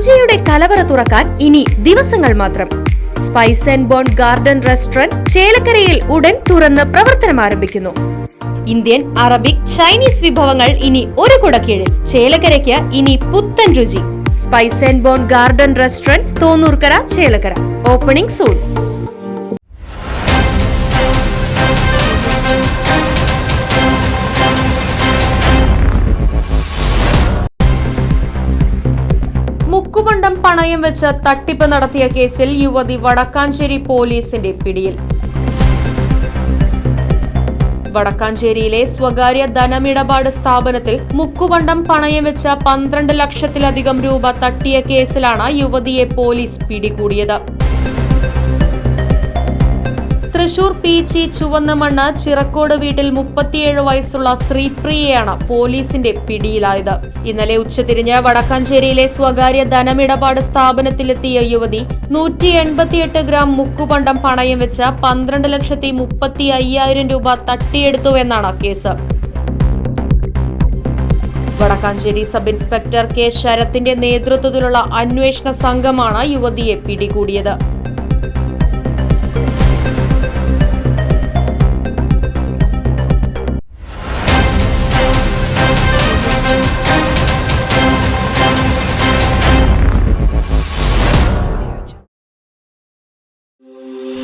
രുചിയുടെ കലവറ തുറക്കാൻ ഇനി ദിവസങ്ങൾ മാത്രം. Spice and bone garden restaurant ചേലക്കരയിൽ ഉടൻ തുറന്ന് പ്രവർത്തനം ആരംഭിക്കുന്നു. ഇന്ത്യൻ അറബിക് ചൈനീസ് വിഭവങ്ങൾ ഇനി ഒരു കുടക്കീഴിൽ. ചേലക്കരയ്ക്ക് ഇനി പുത്തൻ രുചി. Spice and bone garden restaurant Thonnoorkkara Chelakkara. Opening soon മുക്കുപണ്ടം പണയം വെച്ച് തട്ടിപ്പ് നടത്തിയ കേസിൽ യുവതി വടക്കാഞ്ചേരി പോലീസിന്റെ പിടിയിൽ. വടക്കാഞ്ചേരിയിലെ സ്വകാര്യ ധനമിടപാട് സ്ഥാപനത്തിൽ മുക്കുവണ്ടം പണയം വെച്ച പന്ത്രണ്ട് ലക്ഷത്തിലധികം രൂപ തട്ടിയ കേസിലാണ് യുവതിയെ പോലീസ് പിടികൂടിയത്. തൃശൂർ പീച്ചി ചുവന്ന മണ്ണ് ചിറക്കോട് വീട്ടിൽ മുപ്പത്തിയേഴ് വയസ്സുള്ള ശ്രീപ്രിയയാണ് പോലീസിന്റെ പിടിയിലായത്. ഇന്നലെ ഉച്ചതിരിഞ്ഞ് വടക്കാഞ്ചേരിയിലെ സ്വകാര്യ ധനമിടപാട് സ്ഥാപനത്തിലെത്തിയ യുവതി നൂറ്റി എൺപത്തിയെട്ട് ഗ്രാം മുക്കുപണ്ടം പണയം വെച്ച് പന്ത്രണ്ട് ലക്ഷത്തി മുപ്പത്തി അയ്യായിരം രൂപ തട്ടിയെടുത്തുവെന്നാണ് case. Vadakkanchery sub inspector K ശരത്തിന്റെ നേതൃത്വത്തിലുള്ള അന്വേഷണ സംഘമാണ് യുവതിയെ പിടികൂടിയത്.